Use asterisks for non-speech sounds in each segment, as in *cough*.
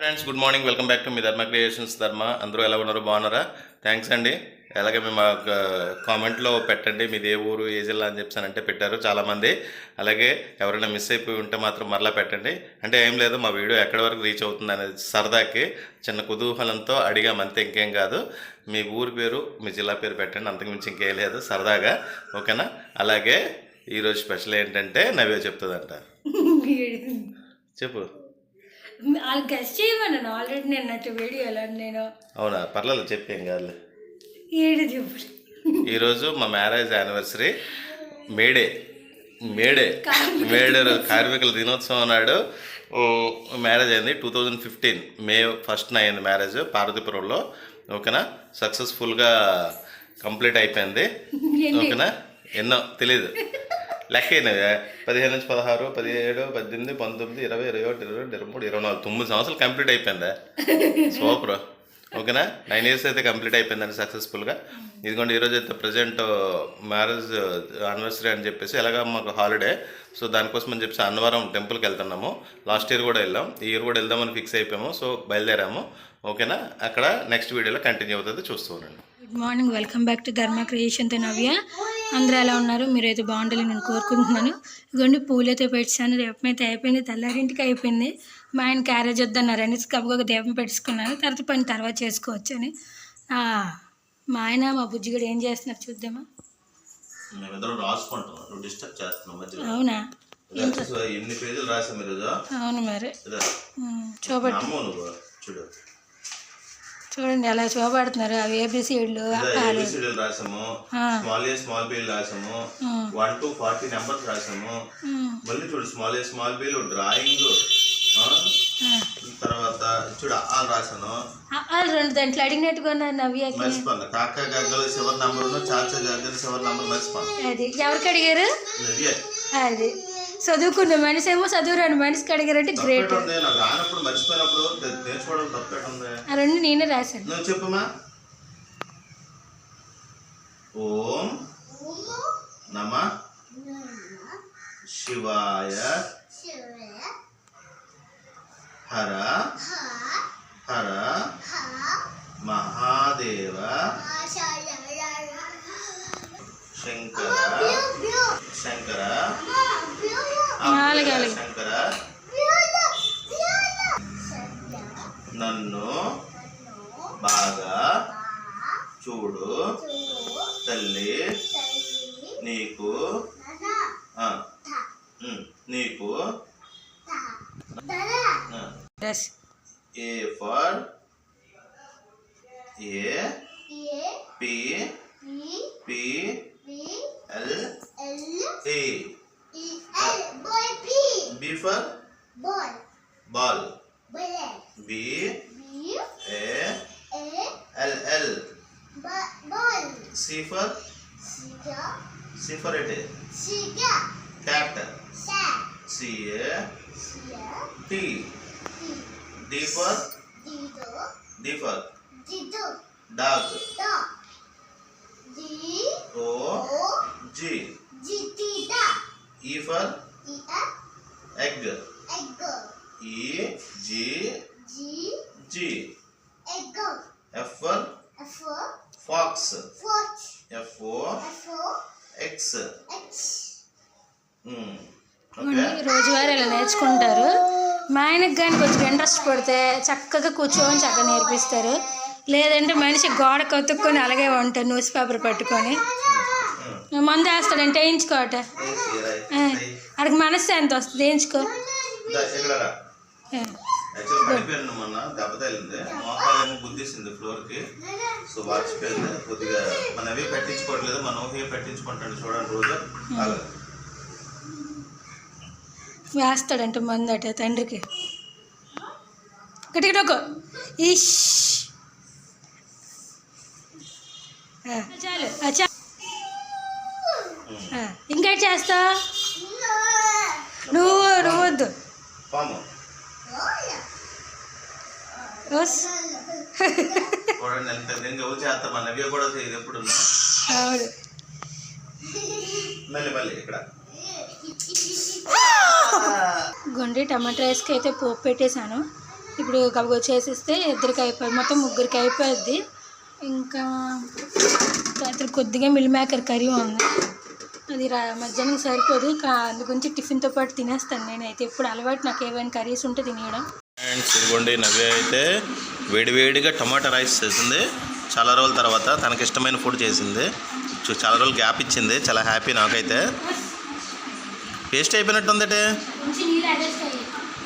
Friends good morning welcome back to me Dharma creations ధర్మ అందరూ ఎలా ఉన్నారు? బాగున్నారా? థ్యాంక్స్ అండి. అలాగే మేము కామెంట్లో పెట్టండి. మీది ఏ ఊరు ఏ జిల్లా అని చెప్పానంటే పెట్టారు చాలామంది. అలాగే ఎవరైనా మిస్ అయిపోయి ఉంటే మాత్రం మరలా పెట్టండి. అంటే ఏం లేదు మా వీడియో ఎక్కడి వరకు రీచ్ అవుతుంది అనేది సరదాకి చిన్న కుతూహలంతో అడిగాం. అంతే ఇంకేం కాదు. మీ ఊరి పేరు మీ జిల్లా పేరు పెట్టండి. అంతకు మించి ఇంకేం లేదు. సరదాగా. ఓకేనా? అలాగే ఈరోజు స్పెషల్ ఏంటంటే నవ్య చెప్తుందంట. *laughs* చెప్పు. వాళ్ళు గెస్ట్ చేయమన్నాను ఆల్రెడీ నేను వీడియోలో నేను. అవునా? పర్లేదు చెప్పేం కాదులే. ఏడు చెప్పు. ఈరోజు మా marriage anniversary. May Day. May Day. May Day రోజు కార్మికుల దినోత్సవం నాడు. మ్యారేజ్ అయింది టూ థౌజండ్ ఫిఫ్టీన్. మే ఫస్ట్న అయింది మ్యారేజ్ పార్వతీపురంలో. ఓకేనా? సక్సెస్ఫుల్గా కంప్లీట్ అయిపోయింది. *laughs* ఓకేనా? ఎన్నో తెలీదు. లెక్క పదిహేను నుంచి పదహారు పదిహేడు పద్దెనిమిది పంతొమ్మిది ఇరవై ఇరవై ఒకటి ఇరవై రెండు ఇరవై మూడు ఇరవై నాలుగు తొమ్మిది సంవత్సరాలు కంప్లీట్ అయిపోయిందా. సూపర్. ఓకేనా? నైన్ ఇయర్స్ అయితే కంప్లీట్ అయిపోయిందండి సక్సెస్ఫుల్గా ఇదిగోండి ఈరోజు అయితే ప్రజెంట్ మ్యారేజ్ యానివర్సరీ అని చెప్పేసి ఎలాగ మాకు హాలిడే సో దానికోసం అని చెప్పేసి అన్నవరం టెంపుల్కి వెళ్తున్నాము. లాస్ట్ ఇయర్ కూడా వెళ్ళాం. ఈ ఇయర్ కూడా వెళ్దామని ఫిక్స్ అయిపోయాము. సో బయలుదేరాము. ఓకేనా? అక్కడ నెక్స్ట్ వీడియోలో కంటిన్యూ అవుతుంది. చూస్తూ ఉండండి. Good morning welcome back to Dharma creation Tenavya అందరూ ఎలా ఉన్నారు? మీరైతే బాగుండాలని నేను కోరుకుంటున్నాను. ఇదిగోండి పూలైతే పెట్టాను దీపం అయితే అయిపోయింది. తెల్లారింటికి అయిపోయింది. మా ఆయన క్యారేజ్ వద్దన్నారు అనేసి కబ్బగా దీపం పెట్టుకున్నాను తర్వాత పని తర్వాత చేసుకోవచ్చు అని. మా ఆయన మా బుజ్జిగడు ఏం చేస్తున్నారు చూద్దామా? అవునా? ఎన్ని పేజీలు రాసాం ఈరోజు అవును మరి. చూపట్టు. చూడు. చూడండి అలా చూపడుతున్నారు అవి ఏబిసిడ్లు రాసాము. స్మాల్ ఏ స్మాల్ బీలు రాసాము. వన్ టు ఫార్టీ నెంబర్స్ రాసాము. మళ్ళీ చూడు స్మాల్ ఏ స్మాల్ బీలు డ్రాయింగ్ తర్వాత చూడు ఆ రాసాను. రెండు దాంట్లో అడిగినట్టుగా నవ్యకి మర్చిపోను. కాక గగ్గల చివరి నంబర్ చాచా గగ్గల చివరి నంబర్ మర్చిపోను. అది ఎవరికి అడిగారు? నవ్య. అది. చదువుకున్న మనిషి ఏమో చదువురాని మనిషికి అడిగారంటే గ్రేట్ రానప్పుడు మర్చిపోయినప్పుడు నేర్చుకోవడం ఆ రెండు నేనే రాశాను. నువ్వు చెప్పమ్మా ఓం నమ శివాయ హర హర చూడు తల్లి నీకు ఆ, ఉమ్, నీకు ఆ, dress A for A P P L E B for ball B A L L C for C for at cat C A T D for D for dog O G E for egg E G G F for fox F O X రోజువారీ ఇలా నేర్చుకుంటారు? మా ఆయనకి కానీ కొంచెం interest పడితే చక్కగా కూర్చొని చక్కగా నేర్పిస్తారు. లేదంటే మనిషి గోడ కత్తుక్కొని అలాగే ఉంటారు న్యూస్ పేపర్ పట్టుకొని. మందు వేస్తాడంటే వేయించుకోట అక్కడికి మనసు ఎంత వస్తుంది వేయించుకో. యాక్చువల్ పడిపోయాను మొన్న దెబ్బ తగిలింది. మోకాలేమో గుద్దేసింది ఫ్లోర్కి. సో వాచిపోయింది కొద్దిగా మన అవి పెట్టించుకోవట్లేదు మన ఊహే పెట్టించుకుంటాడు చూడండి రోజు. అలా వేస్తాడంటే మందు అట తండ్రికి. గట్టిగా ఇష్ చాలు చా ఆ, ఇంకా చేస్తా నువ్వు నువ్వు వద్దు పాము. చూడండి ఎంత ఎవరు చేస్తా? మన నవ్య కూడా చేయదు ఎప్పుడు అవును. మళ్ళీ మళ్ళీ ఇక్కడ. గుండ్రి టమాటా రైస్కి అయితే పోపు పెట్టేశాను. ఇప్పుడు కబగో చేసిస్తే ఇద్దరికి అయిపోయి మొత్తం ముగ్గురికి అయిపోద్ది ఇంకా రాత్రి కొద్దిగా మిల్ మేకర్ కర్రీ ఉంది. అది రా మధ్యాహ్నం సరిపోదు. కా అందు గురించి టిఫిన్తో పాటు తినేస్తాను నేనైతే. ఇప్పుడు అలవాటు నాకు ఏవైనా కర్రీస్ ఉంటే తినేయడం. ఫ్రెండ్స్ ఇదిగోండి నవ్య అయితే వేడివేడిగా టమాటా రైస్ చేసింది. చాలా రోజుల తర్వాత తనకి ఇష్టమైన ఫుడ్ చేసింది. చాలా రోజులు గ్యాప్ ఇచ్చింది. చాలా హ్యాపీ నాకైతే. పేస్ట్ అయిపోయినట్టు ఉందటే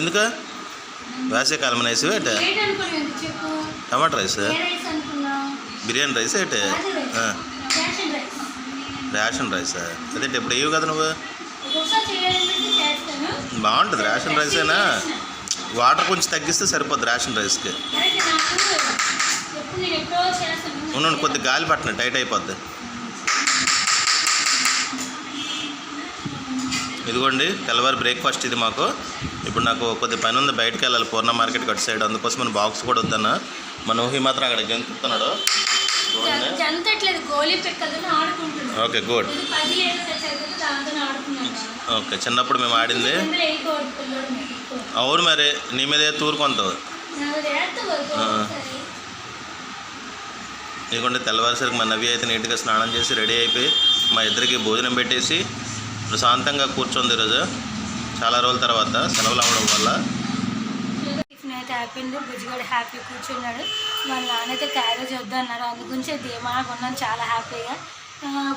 ఎందుకు? వేసవికాలం రైస్ ఏటే. టమాటా రైస్? బిర్యానీ రైస్ ఏటే? Ration rice. రేషన్ రైస్ అదే ఇప్పుడు వేయవు కదా నువ్వు? బాగుంటుంది రేషన్ రైస్ అయినా వాటర్ కొంచెం తగ్గిస్తే సరిపోద్ది రేషన్ రైస్కి. ఉండండి కొద్ది గాలి పట్టిన టైట్ అయిపోద్ది. ఇదిగోండి తెల్లవారి బ్రేక్ఫాస్ట్ ఇది మాకు. ఇప్పుడు నాకు కొద్ది పని ఉంది బయటకు వెళ్ళాలి పూర్ణ మార్కెట్ కట్ సైడ్. అందుకోసం మన బాక్స్ కూడా వద్దన్న. మన ఊహి మాత్రం అక్కడ ఆడుకుంటున్నాను ఓకే గుడ్. ఓకే చిన్నప్పుడు మేము ఆడింది. అవును మరి నీ మీద తూరుకొంతావు నాకు చేస్తావు కదా తెల్లవారుసరికి మా నవ్వి అయితే నీట్గా స్నానం చేసి రెడీ అయిపోయి మా ఇద్దరికి భోజనం పెట్టేసి ప్రశాంతంగా కూర్చుంది ఈరోజు. చాలా రోజుల తర్వాత సెలవులు అవ్వడం వల్ల. టిఫిన్ అయితే అయిపోయింది. బుజ్జిగాడు హ్యాపీ కూర్చున్నాడు. వాళ్ళ నాన్న అయితే క్యారేజ్ వద్దన్నారు. అందుగురించి ధీమాగా ఉన్నాను. చాలా హ్యాపీగా.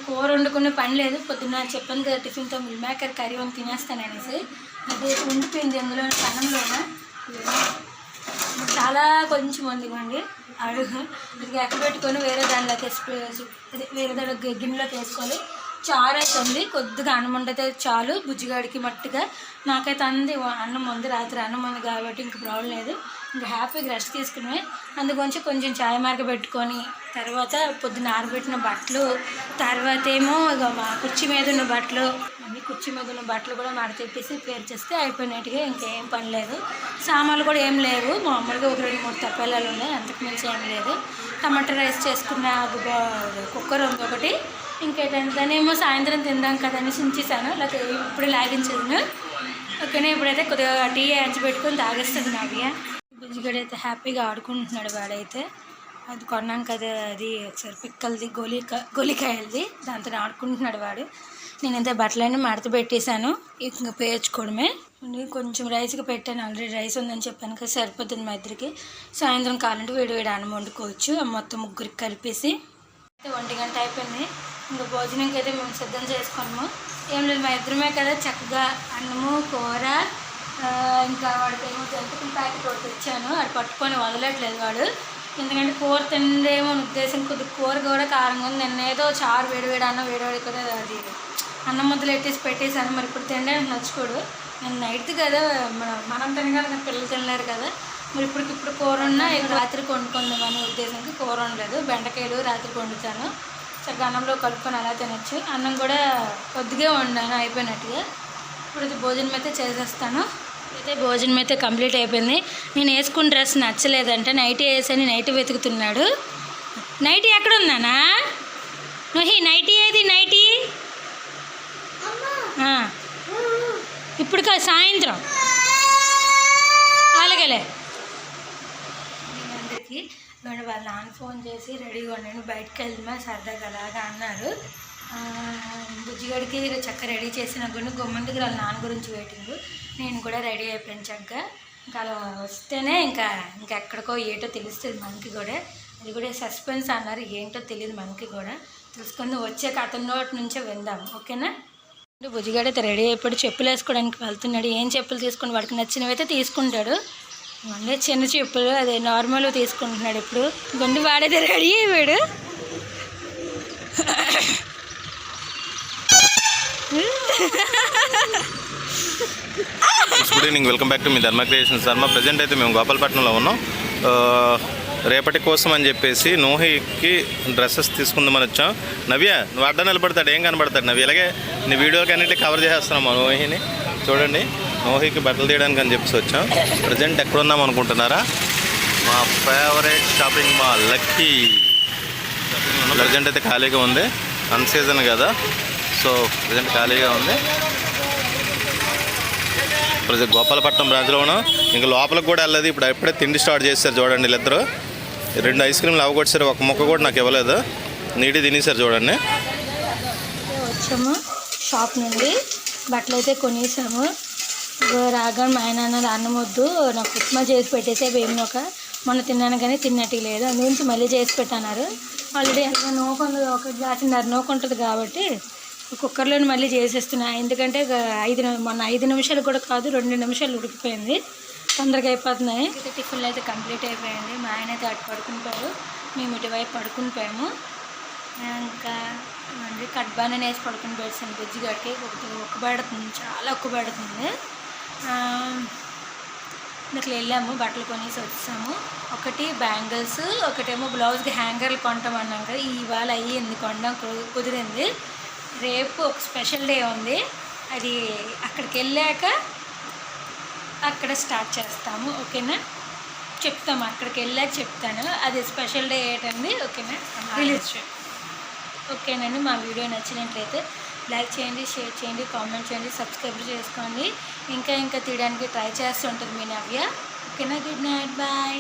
కూర వండుకునే పని లేదు. పొద్దున్న చెప్పాను కదా టిఫిన్తో మిల్ మేకర్ కర్రీ వండి తినేస్తాను అనేసి అది ఉండిపోయింది అందులో అన్నంలోన చాలా కొంచెం ఉంది ఇవ్వండి. అడుగు. ఇది ఎక్క పెట్టుకొని వేరే దానిలోకి వేసి అదే వేరే దాని గిన్నెలోకి వేసుకోవాలి చారు అయితే ఉంది. కొద్దిగా అన్నం వండితే చాలు. బుజ్జిగాడికి మట్టుగా. నాకైతే అంది అన్నం ఉంది రాత్రి అన్నం ఉంది కాబట్టి ఇంక ప్రాబ్లం లేదు. ఇంకా హ్యాపీగా రెస్ట్ తీసుకుని అందుగురించి కొంచెం చాయ్ మార్గ పెట్టుకొని తర్వాత పొద్దున్న ఆరబెట్టిన బట్టలు తర్వాత ఏమో ఇక మా కుర్చీ మీద ఉన్న బట్టలు అన్ని కుర్చీ మీద ఉన్న బట్టలు కూడా మాట తెప్పేసి పేరు చేస్తే అయిపోయినట్టుగా ఇంకేం పని లేదు. సామాన్లు కూడా ఏం లేవు. మామూలుగా ఒక రెండు మూడు తప్పేలాలు ఉన్నాయి. అంతకు మించి ఏం లేదు. టమాటా రైస్ చేసుకున్న అది బా- కుక్కర్ ఉంది ఒకటి. ఇంకేంటంటే సాయంత్రం తిందాం కదా అని ఉంచేసాను లేకపోతే ఇప్పుడు లాగించదును ఓకేనే? ఇప్పుడైతే కొద్దిగా టీ యాంచి పెట్టుకొని తాగేస్తుంది నాకు బుజ్జిగడ అయితే హ్యాపీగా ఆడుకుంటున్నాడు వాడైతే. అది కొన్నాం కదా అది ఒకసారి పిక్కలది గోలిక గోలికాయలది దాంతో ఆడుకుంటున్నాడు వాడు. నేనైతే బట్టలన్నీ మడత పెట్టేశాను. ఇంకా పేర్చుకోవడమే. కొంచెం రైస్కి పెట్టాను. ఆల్రెడీ రైస్ ఉందని చెప్పాను కదా సరిపోతుంది మా ఇద్దరికి. సాయంత్రం కావాలంటే వేడి వేడి అన్నం వండుకోవచ్చు. మొత్తం ముగ్గురికి కలిపేసి. అయితే ఒంటి గంట అయిపోయింది. ఇంకా భోజనంకి అయితే మేము సిద్ధం చేసుకున్నాము. ఏం లేదు మా ఇద్దరమే కదా చక్కగా అన్నము కూర ఇంకా వాడికి ఏమో జంతుకుల ప్యాకెట్ ఒకటి తెచ్చాను. వాడు పట్టుకొని వదలట్లేదు వాడు. ఎందుకంటే కూర తిందేమో అని ఉద్దేశం కొద్ది కూర కూడా కారంగా ఉంది. నిన్న ఏదో చారు వేడివేడి అన్నం వేడివేడి కదా అది అన్నం ముద్దలు ఎట్టేసి పెట్టేసాను మరి ఇప్పుడు తినడానికి నచ్చుకోడు నేను నైట్ కదా మనం మనం తినగల పిల్లలు తినలేరు కదా. మరి ఇప్పుడు ఇప్పుడు కూర ఉన్నా రాత్రి రాత్రికి వండుకుందాం అనే ఉద్దేశంకి కూర ఉండలేదు బెండకాయలు రాత్రి వండుతాను. చక్కగా అన్నంలో కలుపుకొని అలా తినొచ్చు. అన్నం కూడా కొద్దిగా వండాను అయిపోయినట్టుగా. ఇప్పుడు ఇది భోజనం అయితే చేసేస్తాను. అయితే భోజనం అయితే కంప్లీట్ అయిపోయింది. నేను వేసుకున్న డ్రెస్ నచ్చలేదంటే. నైటీ వేసని నైట్ వెతుకుతున్నాడు. నైటీ ఎక్కడ ఉందానా నువ్వు నైటీ ఏది? నైటీ? ఇప్పుడు కాదు సాయంత్రం. అలాగేలే. అందరికీ మేడం వాళ్ళ నాన్న ఫోన్ చేసి రెడీగా ఉన్నాను బయటకు వెళ్దామా? సరదాగా అలాగా అన్నారు. బుజ్జిగడికి చక్క రెడీ చేసిన గుండె గుమ్మం దగ్గర వాళ్ళ నాన్న గురించి వెయిటింగ్ నేను కూడా రెడీ అయిపోయాను చక్కగా. ఇంకా అలా వస్తేనే ఇంకా ఇంకెక్కడికో ఏటో తెలుస్తుంది మనకి కూడా. అది కూడా సస్పెన్స్ అన్నారు ఏంటో తెలియదు మనకి కూడా. తెలుసుకొని వచ్చాక అతని నోటి నుంచే విందాం ఓకేనా? బుజ్జిగాడు అయితే రెడీ అయిపోయి చెప్పులు వేసుకోవడానికి వెళ్తున్నాడు. ఏం చెప్పులు తీసుకుని వాడికి నచ్చినవి అయితే తీసుకుంటాడు. మళ్ళీ చిన్న చెప్పులు అదే నార్మల్ తీసుకుంటున్నాడు ఇప్పుడు. గుండి వాడైతే రెడీ అయిపోయాడు. *laughs* *laughs* Good evening welcome back to me Dharma creation ధర్మ ప్రజెంట్ అయితే మేము గోపాలపట్నంలో ఉన్నాం. రేపటి కోసం అని చెప్పేసి నోహికి డ్రెస్సెస్ తీసుకుందామని వచ్చాం. నవ్య నువ్వు అడ్డ నిలబడతాడు ఏం కనబడతాడు నవ్వి ఇలాగే నీ వీడియోకి అన్నిటి కవర్ చేస్తున్నాం మా నోహిని. చూడండి నోహికి బట్టలు తీయడానికి అని చెప్పేసి వచ్చాం. ప్రజెంట్ ఎక్కడున్నాం అనుకుంటున్నారా? మా favourite shopping mall lucky present అయితే ఖాళీగా ఉంది. అన్ సీజన్ కదా. సో ప్రజెంట్ ఖాళీగా ఉంది. ప్రజెంట్ గోపాలపట్నం బ్రాంచ్లో ఉన్నాం ఇంకా లోపలికి కూడా వెళ్ళలేదు. ఇప్పుడు ఎప్పుడే తిండి స్టార్ట్ చేస్తారు చూడండి వీళ్ళిద్దరు. రెండు ఐస్ క్రీమ్లు అవగొట్టారు. ఒక ముక్క కూడా నాకు ఇవ్వలేదు. నీటి తినేసారు చూడండి. వచ్చాము. షాప్ నుండి బట్టలు అయితే కొనేసాము. ఇగో రాగానే మా ఆయన అన్నం వద్దు. నాకు ఉప్మా చేసి పెట్టేసే వేమిన ఒక మొన్న తిన్నాను కానీ తిన్నట్టు లేదు. అందు మళ్ళీ చేసి పెట్టన్నారు. ఆల్రెడీ అలా నూక ఒక గ్లాస్ నూక ఉంటుంది కాబట్టి కుక్కర్లోని మళ్ళీ చేసేస్తున్నా. ఎందుకంటే ఐదు మొన్న ఐదు నిమిషాలు కూడా కాదు రెండు నిమిషాలు ఉడికిపోయింది. తొందరగా అయిపోతున్నాయి. టిఫిన్లు అయితే కంప్లీట్ అయిపోయింది. మా ఆయన అయితే అటు పడుకుని పోయారు మేము ఇటువైపు పడుకుని పోయాము ఇంకా మళ్ళీ కట్బాన్ వేసి పడుకుని పెట్టాను బుజ్జి గడికి ఒకటి ఒక్క పెడుతుంది చాలా ఒక్క పెడుతుంది ఇట్లా వెళ్ళాము బట్టలు కొనేసి వచ్చాము. ఒకటి బ్యాంగిల్స్ ఒకటేమో బ్లౌజ్కి హ్యాంగర్లు కొంటామన్నాం కదా ఇవాళ అయ్యింది కొనడం కుదిరింది. రేపు ఒక స్పెషల్ డే ఉంది. అది అక్కడికి వెళ్ళాక అక్కడ స్టార్ట్ చేస్తాము. ఓకేనా? చెప్తాము. అక్కడికి వెళ్ళాక చెప్తాను. అది స్పెషల్ డే ఏంటండి ఓకేనా? రిలీజ్ ఓకేనండి. మా వీడియో నచ్చినట్లయితే లైక్ చేయండి షేర్ చేయండి కామెంట్ చేయండి సబ్స్క్రైబ్ చేసుకోండి. ఇంకా ఇంకా తీయడానికి ట్రై చేస్తుంటుంది మీ నవ్య. ఓకేనా? Good night bye